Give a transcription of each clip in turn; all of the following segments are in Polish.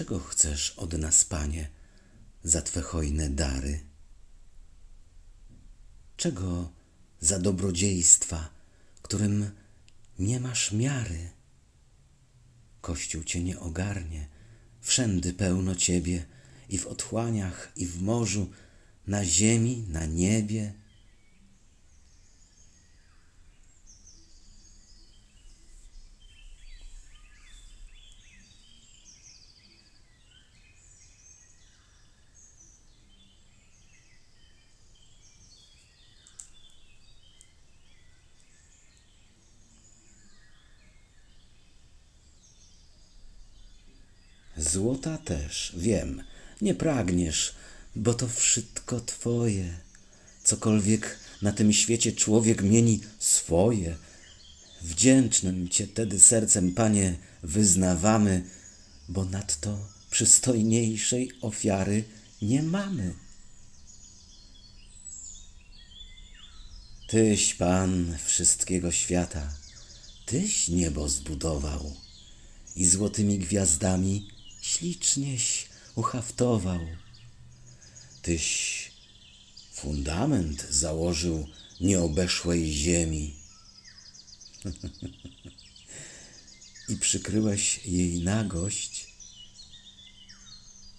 Czego chcesz od nas, Panie, za Twe hojne dary? Czego za dobrodziejstwa, którym nie masz miary? Kościół Cię nie ogarnie, wszędy pełno Ciebie, i w otchłaniach, i w morzu, na ziemi, na niebie. Złota też, wiem, nie pragniesz, bo to wszystko twoje. Cokolwiek na tym świecie człowiek mieni swoje. Wdzięcznym cię tedy sercem, panie, wyznawamy, bo nadto przystojniejszej ofiary nie mamy. Tyś Pan wszystkiego świata, Tyś niebo zbudował i złotymi gwiazdami ślicznieś uhaftował. Tyś fundament założył nieobeszłej ziemi i przykryłeś jej nagość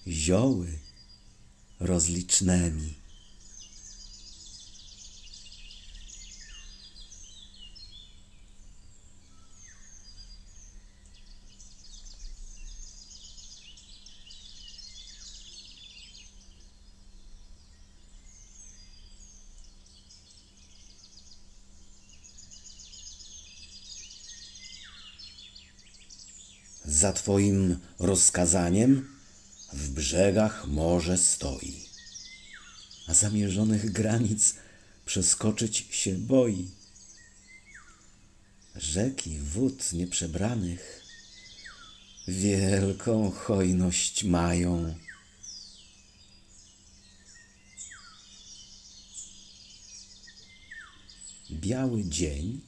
zioły rozlicznemi. Za Twoim rozkazaniem w brzegach morze stoi, a zamierzonych granic przeskoczyć się boi. Rzeki wód nieprzebranych wielką hojność mają. Biały dzień,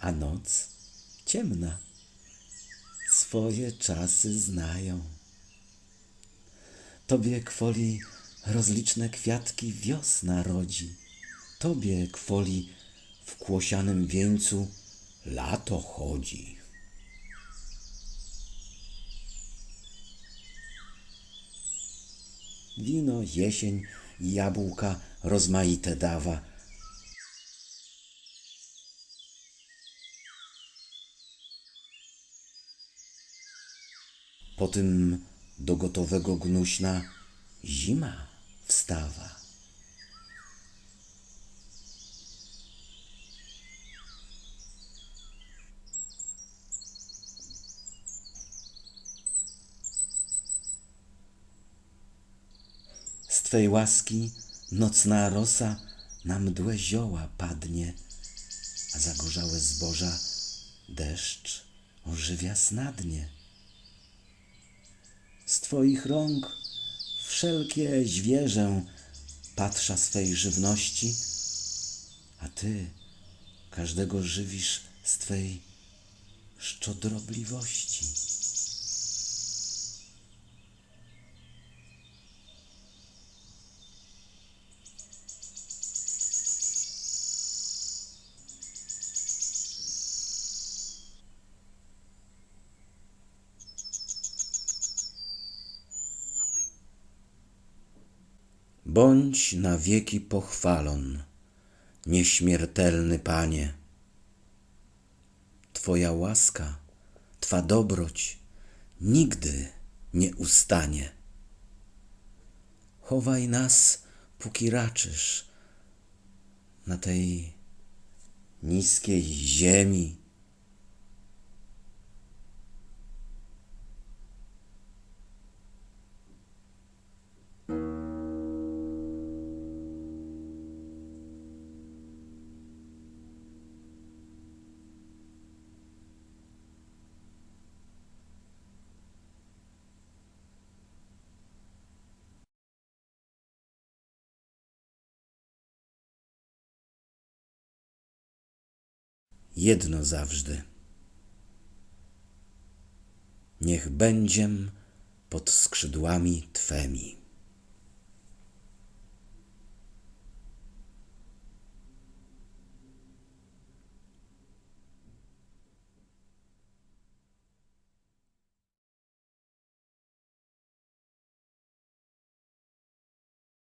a noc ciemna swoje czasy znają. Tobie kwoli rozliczne kwiatki wiosna rodzi, Tobie kwoli w kłosianym wieńcu lato chodzi. Wino jesień jabłka rozmaite dawa, Po tym do gotowego gnuśna zima wstawa. Z Twej łaski nocna rosa na mdłe zioła padnie, a zagorzałe zboża deszcz ożywia snadnie. Z Twoich rąk wszelkie zwierzę patrza swej żywności, a Ty każdego żywisz z Twej szczodrobliwości. Bądź na wieki pochwalon, nieśmiertelny Panie. Twoja łaska, Twa dobroć nigdy nie ustanie. Chowaj nas, póki raczysz na tej niskiej ziemi. Jedno zawsze. Niech będziem pod skrzydłami Twemi.